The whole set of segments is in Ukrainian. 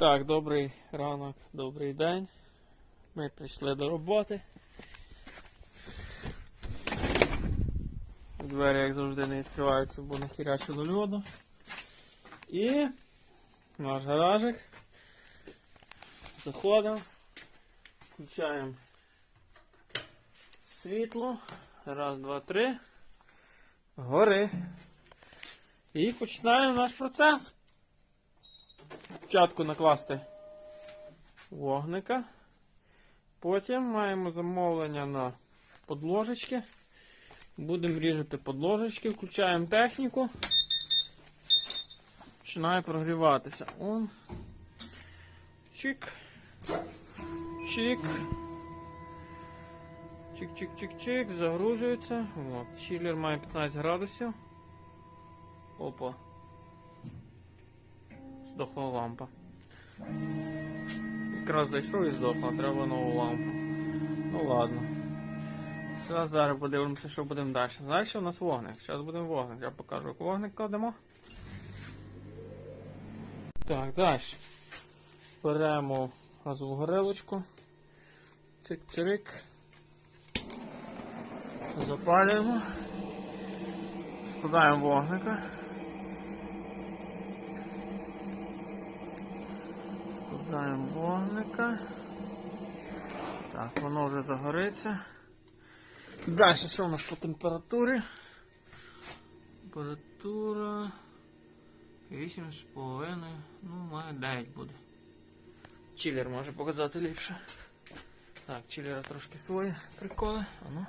Так, добрий ранок, добрий день. Ми прийшли до роботи. Двері, як завжди, не відкриваються, бо нахірячило льоду. І наш гаражик. Заходимо, включаємо світло. Раз, два, три. Гори. І починаємо наш процес. Спочатку накласти вогника. Потім маємо замовлення на подложечки. Будемо різати подложечки, включаємо техніку. Починає прогріватися. Он. Чик. Чик. Чик-чик-чик-чик. Загружується. Чилер має 15 градусів. Опа. Здохла лампа. Якраз зайшов і здохла, треба нову лампу. Ну ладно. Все, зараз подивимося, що будемо далі. Далі у нас вогник. Зараз будемо вогник. Я покажу, як вогник кладемо. Так, далі. Беремо газову горелочку. Цик-цирик. Запалюємо. Складаємо вогника. Складаємо вогника. Так, воно вже загориться. Далі, що у нас по температурі? Температура 8,5, ну, має 9 буде. Чилер може показати ліпше. Так, чилера трошки свої приколи. Ану.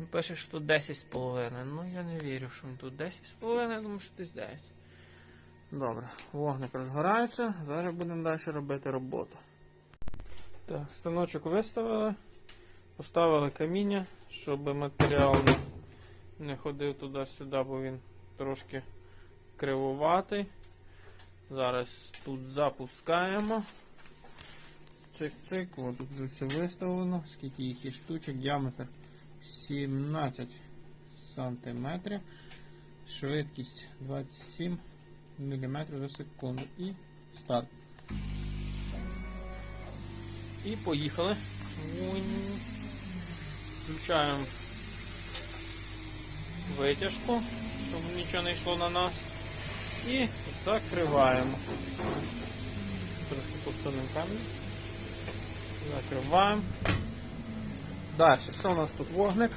Він пише, що тут 10,5. Ну я не вірю, що він тут 10,5, я думаю, що десь 9. Добре, вогник розгорається, зараз будемо далі робити роботу. Так, станочок виставили, поставили каміння, щоб матеріал не- ходив туди-сюди, бо він трошки кривуватий. Зараз тут запускаємо. Цик-цик, о, тут вже все виставлено, скільки їх є штучок, діаметр 17 сантиметрів, швидкість 27 мм за секунду. І старт. І поїхали. Включаємо витяжку, щоб нічого не йшло на нас. І закриваємо. Трохи посунемо камінь. Закриваємо. Далі, що у нас тут вогник?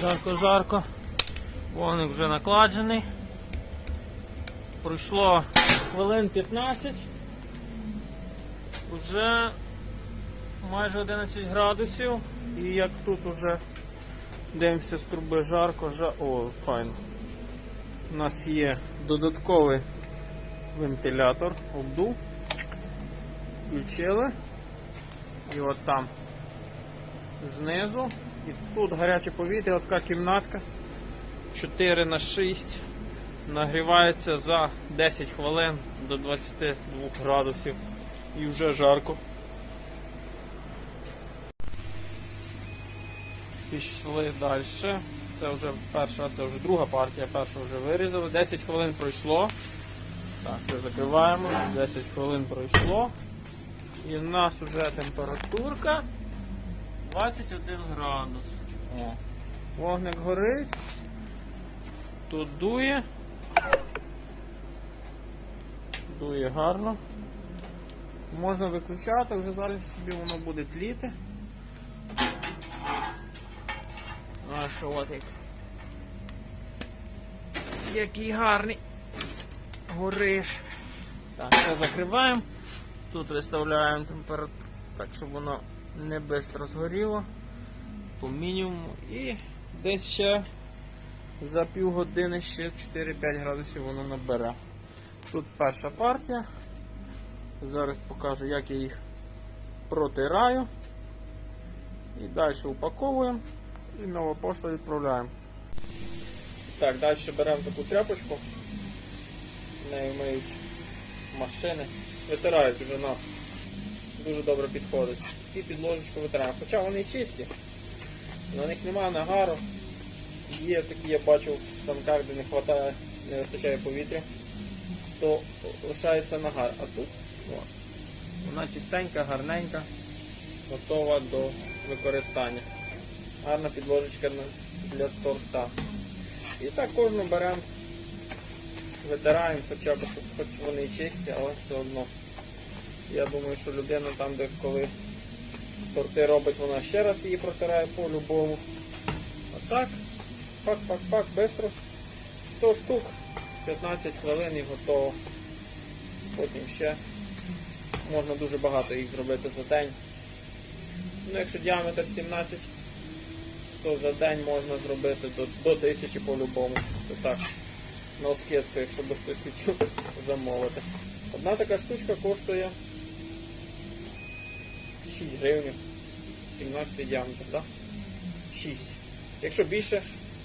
Жарко-жарко. Вогник вже накладений. Пройшло хвилин 15. Уже майже 11 градусів. І як тут уже дивимося з труби жарко, жа... О, файно. У нас є додатковий вентилятор, обдув. Включили. І от там знизу. І тут гаряче повітря, от кімнатка 4 на 6 нагрівається за 10 хвилин до 22 градусів і вже жарко. Пішли далі. Це вже перша, це вже друга партія, першу вже вирізали. 10 хвилин пройшло. Так, це закриваємо. 10 хвилин пройшло. І в нас вже температурка 21 градус. О. Вогник горить. Тут дує. Дує гарно. Можна виключати, вже зараз собі воно буде тліти. А що от як. Який гарний. Гориш. Так, все закриваємо. Тут виставляємо температуру, так щоб воно не швидко згоріло. По мінімуму. І десь ще за півгодини ще 4-5 градусів воно набере. Тут перша партія. Зараз покажу, як я їх протираю. І далі упаковуємо і нова пошта відправляємо. Так, далі беремо таку тряпочку. Нею миють машини. Витирають уже нас. Дуже добре підходить. І підложечку витираємо. Хоча вони чисті, на них немає нагару. Є такі, я бачу в станках, де не вистачає, не вистачає повітря. То лишається нагар. А тут о, вона чистенька, гарненька, готова до використання. Гарна підложечка для торта. І так кожну беремо, витираємо, хоча б, хоч вони чисті, але все одно. Я думаю, що людина там, де коли торти робить, вона ще раз її протирає по-любому. А так, пак-пак-пак, бистро. 100 штук, 15 хвилин і готово. Потім ще можна дуже багато їх зробити за день. Ну, якщо діаметр 17, то за день можна зробити до, до 1000 по-любому. Це так, на скидку, якщо би хтось хотів замовити. Одна така штучка коштує 6 гривень. 17 діаметр, так? 6. Якщо більше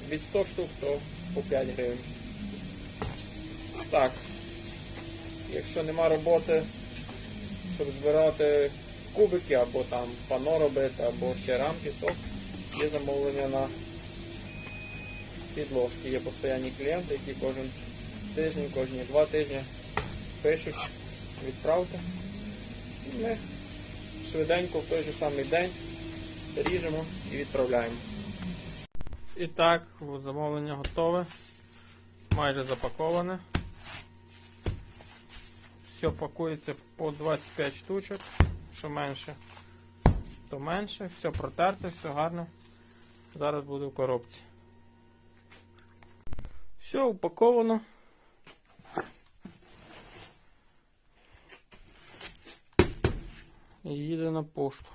від 100 штук, то по 5 гривень. Так. Якщо нема роботи, щоб збирати кубики або там пано робити, або ще рамки, то є замовлення на підложки. Є постійні клієнти, які кожен тиждень, кожні два тижні пишуть, відправте. І ми швиденько в той же самий день ріжемо і відправляємо. І так, замовлення готове. Майже запаковане. Все пакується по 25 штучок. Що менше, то менше. Все протерте, все гарно. Зараз буде в коробці. Все упаковано. І їде на пошту.